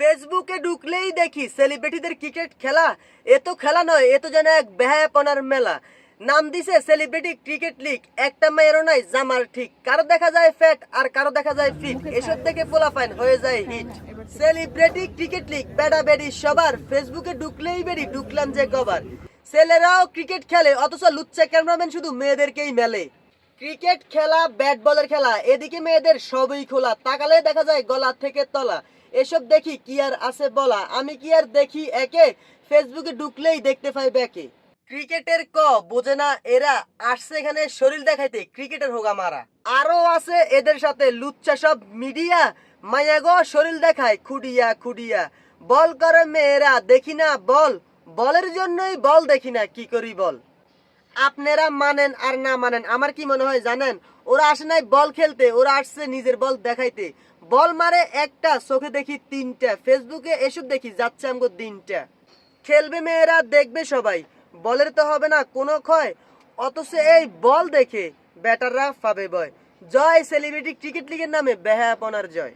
ফেসবুকে ঢুকলেই দেখি সেলিব্রিটিদের ক্রিকেট খেলা। এ তো খেলা নয় এ তো যেন এক বেহায়াপনার মেলা। নাম দিছে সেলিব্রিটি ক্রিকেট লিগ একটা মেয়েরও নাই জামার ঠিক। কারও দেখা যায় ফ্যাট আর কারও দেখা যায় ফিট এসব দেখে পোলাফাইন হয়ে যায় হিট সেলিব্রিটি ক্রিকেট লিগ বেডা বেডি সবার। ফেসবুকে ঢুকলেই বেডি ঢুকলাম যে গবার ছেলেরাও ক্রিকেট খেলে অথচ লুচ্চা ক্যামেরাম্যান শুধু মেয়েদেরকেই মেলে। ক্রিকেট খেলা ব্যাট বলের খেলা এদিকে মেয়েদের সবই খোলা। তাকালে দেখা যায় গলা থেকে তলা। এসব দেখি কি আর আছে বলা? আমি কি আর দেখি একে? ফেসবুকে ঢুকলেই দেখতে পাই ব্যাকে ক্রিকেটের ক, বোঝে না এরা? আসছে এখানে শরীর দেখাইতে, ক্রিকেটের হোগা মারা। আরও আছে এদের সাথে লুচ্চা সব মিডিয়া। মায়াগো শরীর দেখায়, খুডিয়া খুডিয়া। বল করে মেয়েরা, দেখি না বল। বলের জন্যই বল দেখি না, কি করি বল? আপনারা মানেন আর না মানেন, আমার কি মনে হয় জানেন? ওরা আসে নাই বল খেলতে, ওরা আসছে নিজের বল দেখাইতে। বল মারে একটা, চোখে দেখি তিনটা, ফেসবুকে এসব দেখি যাচ্ছে আমগো দিনটা খেলবে মেয়েরা, দেখবে সবাই। বলের তো হবে না, কোনো ক্ষয়। অথচ এই বল দেখে ব্যাটাররা পাবে বয়। জয় সেলিব্রিটি ক্রিকেট লিগের নামে বেহায়াপনার জয়।